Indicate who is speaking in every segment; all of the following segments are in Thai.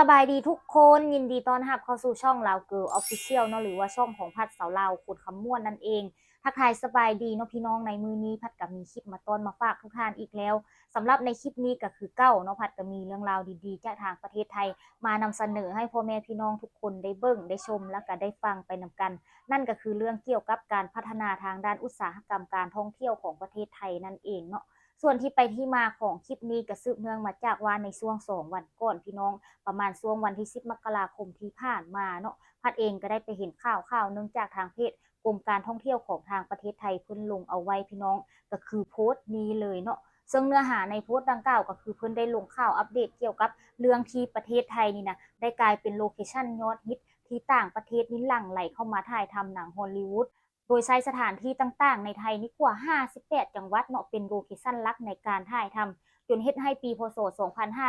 Speaker 1: สบายดีทุกคนยินดีต้อนรับเข้าสู่ช่องลาวเกิร์ลออฟฟิเชียลเนาะหรือว่าช่องของพัดเสาลาวขุดคำม่วนนั่นเองทักทายสบายดีเนาะพี่น้องในมือนี้พัดกับมีคลิปมาต้อนมาฝากทุกท่านอีกแล้วสำหรับในคลิปนี้ก็คือเก้าเนาะพัดก็มีเรื่องราวดีๆจากทางประเทศไทย มานำเสนอให้พ่อแม่พี่น้องทุกคนได้เบิ่งได้ชมแล้วก็ได้ฟังไปนำกัน นั่นก็คือเรื่องเกี่ยวกับการพัฒนาทางด้านอุตสาหกรรมการท่องเที่ยวของประเทศไทยนั่นเองเนาะ ส่วนที่ไปที่มาของคลิปนี้ก็สืบเนื่องมาจากว่าในช่วงสองวันก่อนพี่น้อง ประมาณช่วงวันที่10มกราคมที่ผ่านมาเนาะพัดเองก็ได้ไปเห็นข่าวข่าวหนึงจากทางเพจกรมการท่องเที่ยวของทางประเทศไทยเพิ่นลงเอาไว้พี่น้องก็คือโพสต์นี้เลยเนาะซึ่งเนื้อหาในโพสต์ดังกล่าวก็คือเพิ่นได้ลงข่าวอัปเดตเกี่ยวกับเรื่องที่ประเทศไทยนี่นะได้กลายเป็นโลเคชั่นยอดฮิตที่ต่างประเทศนี่หลั่งไหลเข้ามาถ่ายทำหนังฮอลลีวูด โดยใช้สถานที่ต่างๆ ในไทยนี่กว่า 58 จังหวัดเนาะเป็นโลเคชั่นลักในการถ่ายทำจนเฮ็ดให้ปีพศ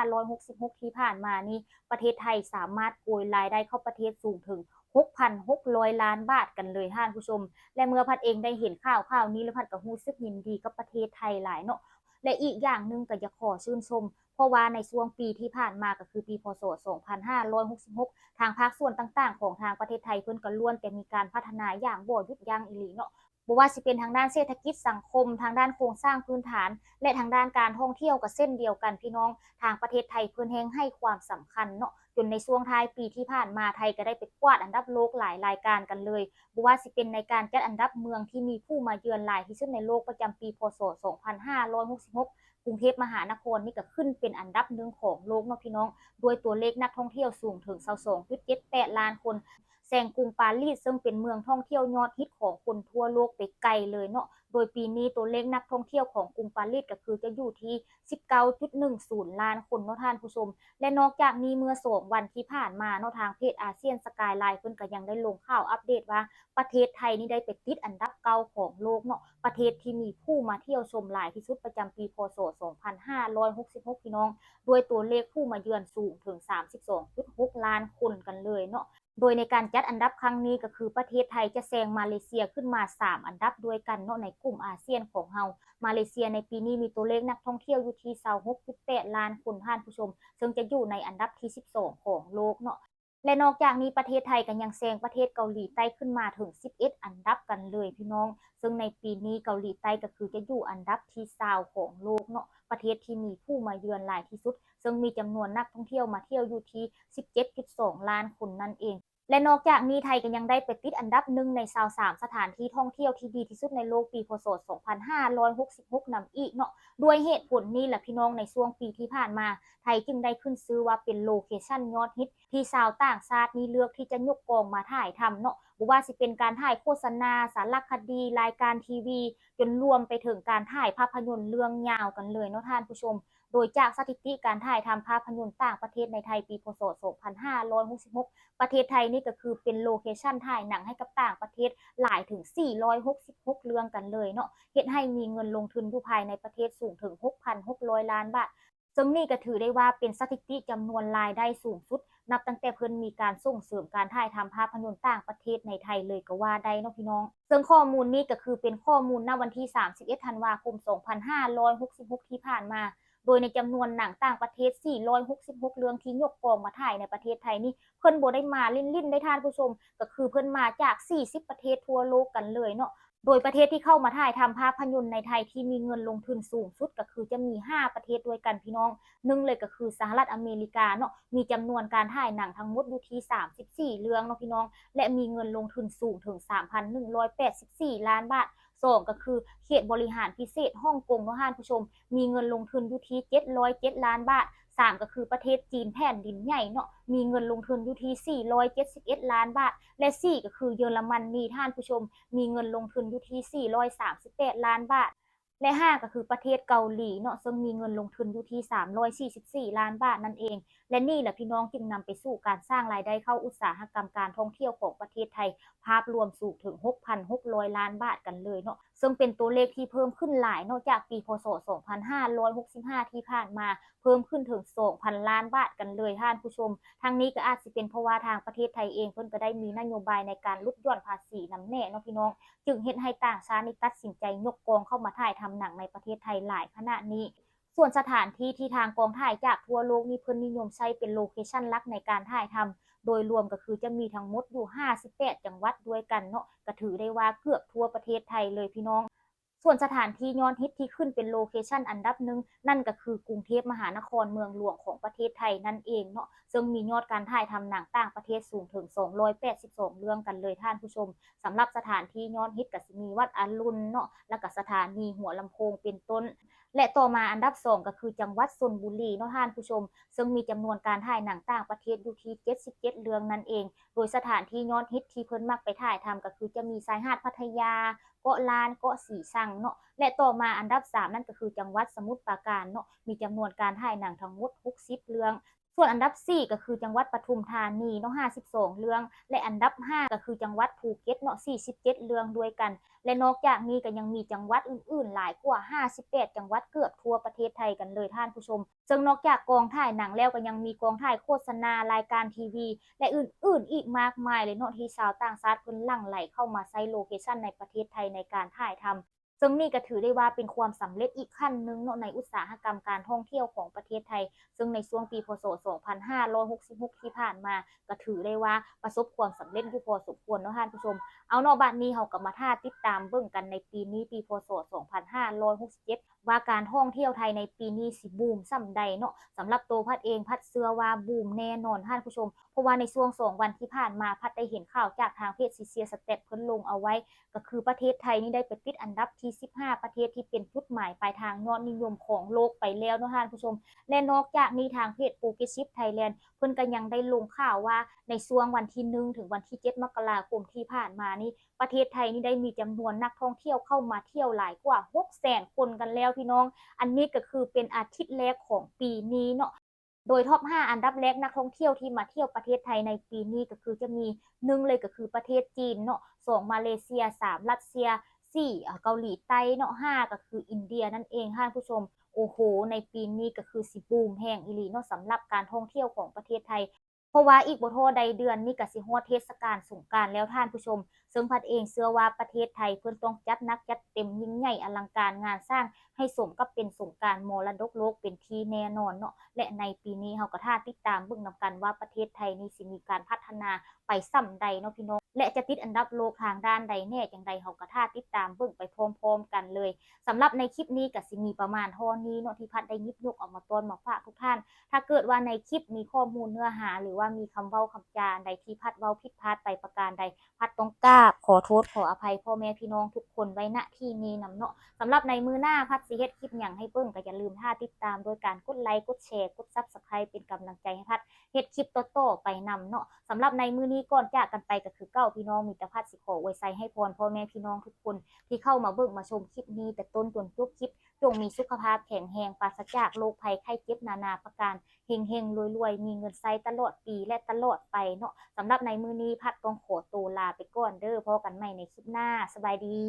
Speaker 1: 2566 ที่ผ่านมานี่ประเทศไทยสามารถโกยรายได้เข้าประเทศสูงถึง 6,600 ล้านบาทกันเลยท่านผู้ชม และเมื่อพัดเองได้เห็นข่าวข่าวนี้แล้วพัดก็รู้สึกยินดีกับประเทศไทยหลายเนาะและอีกอย่างหนึ่งก็อยากขอชื่นชม เพราะว่าในช่วงปีที่ผ่านมาก็คือปีพศ 2566 ทางภาคส่วนต่าง ๆ ของทางประเทศไทยเพิ่นก็ล้วนแต่มีการพัฒนาอย่างบ่หยุดยั้งอีหลีเนาะบ่ว่าสิเป็นทางด้านเศรษฐกิจสังคม ทางด้านโครงสร้างพื้นฐาน และทางด้านการท่องเที่ยวก็เส้นเดียวกันพี่น้อง ทางประเทศไทยเพิ่นแฮงให้ความสำคัญเนาะจนในช่วงท้ายปีที่ผ่านมาไทยก็ได้ไปกวาดอันดับโลกหลายรายการกันเลยบ่ว่าสิเป็นในการจัดอันดับเมืองที่มีผู้มาเยือนหลายที่สุดในโลกประจำปีพศ 2566 รุงเทพมหานครนี่ก็ขึ้นเป็นอันดับหนึ่งของโลกเนาะพี่น้อง ด้วยตัวเลขนักท่องเที่ยวสูงถึง22.78ล้านคน แซงกรุงปารีสซึ่งเป็นเมืองท่องเที่ยวยอดฮิตของคนทั่วโลกไปไกลเลยเนาะ โดยปีนี้ตัวเลขนักท่องเที่ยวของกรุงปารีสก็คือจะอยู่ที่ 19.10 ล้านคนเนาะท่านผู้ชม และนอกจากนี้เมื่อสองวันที่ผ่านมาเนาะทางเพจอาเซียนสกายไลน์เพิ่นก็ยังได้ลงข่าวอัปเดตว่าประเทศไทยนี่ได้ไปติดอันดับเก้าของโลกเนาะ ประเทศที่มีผู้มาเที่ยวชมหลายที่สุดประจำปีพศ 2566 พี่น้อง ด้วยตัวเลขผู้มาเยือนสูงถึง 32.6 ล้านคนกันเลยเนาะ โดยในการจัดอันดับครั้งนี้ก็คือประเทศไทยจะแซงมาเลเซียขึ้นมา 3 อันดับด้วยกันเนาะในกลุ่มอาเซียนของเฮา มาเลเซียในปีนี้มีตัวเลขนักท่องเที่ยวอยู่ที่26.8ล้านคนท่านผู้ชม ซึ่งจะอยู่ในอันดับที่ 12 ของโลกเนาะ และนอกจากนี้ประเทศไทยก็ยังแซงประเทศเกาหลีใต้ขึ้นมาถึง 11 อันดับกันเลยพี่น้อง ซึ่งในปีนี้เกาหลีใต้ก็คือจะอยู่อันดับที่20ของโลกเนาะ ประเทศที่มีผู้มาเยือนหลายที่สุด ซึ่งมีจำนวนนักท่องเที่ยวมาเที่ยวอยู่ที่ 17.2 ล้านคนนั่นเอง และนอกจากนี้ไทยก็ยังได้ไปติดอันดับหนึ่งในซาวสามสถานที่ท่องเที่ยวที่ดีที่สุดในโลกปีพศ 2566นำอีกเนาะด้วยเหตุผลนี้แหละพี่น้องในช่วงปีที่ผ่านมา ไทยจึงได้ขึ้นซื้อว่าเป็นโลเคชั่นยอดฮิต ที่ชาวต่างชาตินี่เลือกที่จะยกกองมาถ่ายทำเนาะบ่ว่าสิเป็นการถ่ายโฆษณา สารคดี รายการทีวี จนรวมไปถึงการถ่ายภาพยนตร์เรื่องยาวกันเลยเนาะท่านผู้ชม โดยจากสถิติการถ่ายทำภาพยนตร์ต่างประเทศในไทยปีพศ 2566 ประเทศไทยนี่ก็คือเป็นโลเคชั่นถ่ายหนังให้กับต่างประเทศหลายถึง 466 เรื่องกันเลยเนาะเฮ็ดให้มีเงินลงทุนอยู่ภายในประเทศสูงถึง 6,600 ล้านบาทซึ่งนี่ก็ถือได้ว่าเป็นสถิติจำนวนรายได้สูงสุด นับตั้งแต่เพิ่นมีการส่งเสริมการถ่ายทำภาพยนตร์ต่างประเทศในไทยเลยก็ว่าได้เนาะพี่น้อง ซึ่งข้อมูลนี้ก็คือเป็นข้อมูลณวันที่ 31 ธันวาคม 2566 ที่ผ่านมา โดยในจำนวนหนังต่างประเทศ 466 เรื่องที่ยกกองมาถ่ายในประเทศไทยนี่เพิ่นบ่ได้มาลิ่นๆได้ท่านผู้ชม ก็คือเพิ่นมาจาก 40 ประเทศทั่วโลกกันเลยเนาะโดยประเทศที่เข้ามาถ่ายทำภาพยนตร์ในไทยที่มีเงินลงทุนสูงสุดก็คือจะมี 5 ประเทศด้วยกันพี่น้องหนึ่งเลยก็คือสหรัฐอเมริกาเนาะมีจำนวนการถ่ายหนังทั้งหมดอยู่ที่34 เรื่องเนาะพี่น้อง และมีเงินลงทุนสูงถึง 3,184 ล้านบาท สองก็คือเขตบริหารพิเศษฮ่องกงเนาะท่านผู้ชม มีเงินลงทุนอยู่ที่707ล้านบาทสามก็คือประเทศจีนแผ่นดินใหญ่เนาะมีเงินลงทุนอยู่ที่ 471 ล้านบาท และสี่ก็คือเยอรมนนีท่านผู้ชม มีเงินลงทุนอยู่ที่ 438 ล้านบาท และห้าก็คือประเทศเกาหลีเนาะซึ่งมีเงินลงทุนอยู่ที่ 344 ล้านบาทนั่นเอง และนี่แหละพี่น้องจึงนำไปสู่การสร้างรายได้เข้าอุตสาหกรรมการท่องเที่ยวของประเทศไทย ภาพรวมสูงถึง 6,600 ล้านบาทกันเลยเนาะ ซึ่งเป็นตัวเลขที่เพิ่มขึ้นหลายนอกจากปีพศ 2565 ที่ผ่านมาเพิ่มขึ้นถึง 2,000 ล้านบาทกันเลยท่านผู้ชมทางนี้ก็อาจสิเป็นเพราะว่าทางประเทศไทยเองเพิ่นก็ได้มีนโยบายในการลดหย่อนภาษีนำแน่เนาะพี่น้อง จึงเฮ็ดให้ต่างชาติตัดสินใจยกกองเข้ามาถ่ายทำหนังในประเทศไทยหลายขนาดนี้ส่วนสถานที่ที่ทางกองถ่ายจากทั่วโลกนี่เพิ่นนิยมใช้เป็นโลเคชั่นหลักในการถ่ายทำ โดยรวมก็คือจะมีทั้งหมดอยู่ 58 จังหวัดด้วยกันเนาะก็ถือได้ว่าเกือบทั่วประเทศไทยเลยพี่น้อง ส่วนสถานที่ยอดฮิตที่ขึ้นเป็นโลเคชันอันดับหนึ่งนั่นก็คือกรุงเทพมหานครเมืองหลวงของประเทศไทยนั่นเองเนาะซึ่งมียอดการถ่ายทำหนังต่างประเทศสูงถึง 282 เรื่องกันเลยท่านผู้ชมสำหรับสถานที่ยอดฮิตก็สิมีวัดอรุณเนาะแล้วก็สถานีหัวลำโพงเป็นต้น และต่อมาอันดับ2ก็คือจังหวัดชนบุรีเนาะท่านผู้ชม ซึ่งมีจำนวนการถ่ายหนังต่างประเทศอยู่ที่ 77 เรื่องนั่นเอง โดยสถานที่ยอดฮิตที่เพิ่นมักไปถ่ายทำก็คือจะมีชายหาดพัทยา เกาะล้านเกาะสีชังเนาะและต่อมาอันดับ 3 นั่นก็คือจังหวัดสมุทรปราการเนาะมีจำนวนการถ่ายหนังทั้งหมด 60 เรื่อง ส่วนอันดับ 4 ก็คือจังหวัดปทุมธานีเนาะ52 เรื่อง และอันดับ 5 ก็คือจังหวัดภูเก็ตเนาะ47 เรื่องด้วยกัน และนอกจากนี้ก็ยังมีจังหวัดอื่นๆ หลายกว่า 58 จังหวัดเกือบทั่วประเทศไทยกันเลยท่านผู้ชม ซึ่งนอกจากกองถ่ายหนังแล้วก็ยังมีกองถ่ายโฆษณารายการทีวี และอื่นๆ อีกมากมายเลยเนาะที่ชาวต่างชาติเพิ่นหลั่งไหลเข้ามาใช้โลเคชั่นในประเทศไทยในการถ่ายทำ ซึ่งนี่ก็ถือได้ว่าเป็นความสำเร็จอีกขั้นหนึ่งเนาะในอุตสาหกรรมการท่องเที่ยวของประเทศไทย ซึ่งในช่วงปีพศ 2566 ที่ผ่านมา ก็ถือได้ว่าประสบความสำเร็จอยู่พอสมควรเนะท่านผู้ชม เอาเนาะบัดนี้เฮาก็มาท่าติดตามเบิ่งกันในปีนี้ปีพศ 2567 ว่าการท่องเที่ยวไทยในปีนี้สิบูมส่ำใดเนาะสำหรับตัวพัดเองพัดเชื่อว่าบูมแน่นอนท่านผู้ชม เพราะว่าในช่วงสองวันที่ผ่านมาพัดได้เห็นข่าวจากทางเพจซีเซียสเตปเพิ่นลงเอาไว้ ก็คือประเทศไทยนี่ได้ไปติดอันดับที่15 ประเทศที่เป็นจุดหมายปลายทางยอดนิยมของโลกไปแล้วนะท่านผู้ชม และนอกจากนี้ทางเพจปูกิชิปไทยแลนด์เพิ่นก็ยังได้ลงข่าวว่าในช่วงวันที่ 1 ถึงวันที่ 7 มกราคมที่ผ่านมานี่ประเทศไทยนี่ได้มีจำนวนนักท่องเที่ยวเข้ามาเที่ยวหลายกว่า600,000 คนกันแล้วพี่น้อง อันนี้ก็คือเป็นอาทิตย์แรกของปีนี้เนาะโดยท็อป 5 อันดับแรกนักท่องเที่ยวที่มาเที่ยวประเทศไทยในปีนี้ก็คือจะมีหนึ่งเลยก็คือประเทศจีนเนาะสองมาเลเซียสามรัสเซีย สี่เกาหลีใต้เนาะห้าก็คืออินเดียนั่นเองท่านผู้ชมโอ้โห ในปีนี้ก็คือสิบูมแห่งอีหลีเนาะสำหรับการท่องเที่ยวของประเทศไทย เพราะว่าอีกบ่โทใดเดือนนี่ก็สิฮอดเทศกาลสงกานต์แล้วท่านผู้ชม ซึ่งพัดเองเชื่อว่าประเทศไทยเพิ่นต้องจัดนักจัดเต็มยิ่งใหญ่อลังการงานสร้างให้สมกับเป็นสงการมรดกโลกเป็นที่แน่นอนเนาะและในปีนี้เฮาก็ท่าติดตามเบิ่งนำกันว่าประเทศไทยนี่สิมีการพัฒนาไปส่ำใดเนาะพี่น้อง และจะติดอันดับโลกทางด้านใดแน่จังใดเฮาก็ท่าติดตามเบิ่งไปพร้อมๆกันเลยสำหรับในคลิปนี้ก็สิมีประมาณเท่านี้เนาะที่พัดได้ยิบยกออกมาต้นมาฝากทุกท่าน ถ้าเกิดว่าในคลิปมีข้อมูลเนื้อหา หรือว่ามีคำเว้าคำจาใดที่พัดเว้าผิดพลาดไปประการใด พัดต้องกราบขอโทษขออภัยพ่อแม่พี่น้องทุกคนไว้ณที่นี้นำเนาะสำหรับในมือหน้าพัดสิเฮ็ดคลิปอย่างให้เบิ่งก็อย่าลืมท่าติดตามโดยการกดไลค์กดแชร์กด Subscribe เป็นกำลังใจให้พัดเฮ็ดคลิปโตๆไปนำเนาะสำหรับในมือนี้ก่อนจากกันไปก็คือเก้าพี่น้องมีแต่พัดสิขอไว้ใส่ให้พรพ่อแม่พี่น้องทุกคนที่เข้ามาเบิ่งมาชมคลิปนี้แต่ต้นจนจบคลิปจงมีสุขภาพแข็งแรงปราศจากโรคภัยไข้เจ็บนานาประการเฮงเฮงรวยรวยๆมีเงินใช้ตลอดปีและตลอดไปเนาะสำหรับในมือนี้พัดกองขอตัวลาไปก่อนเด้อพอกันใหม่ในคลิปหน้าสบายดี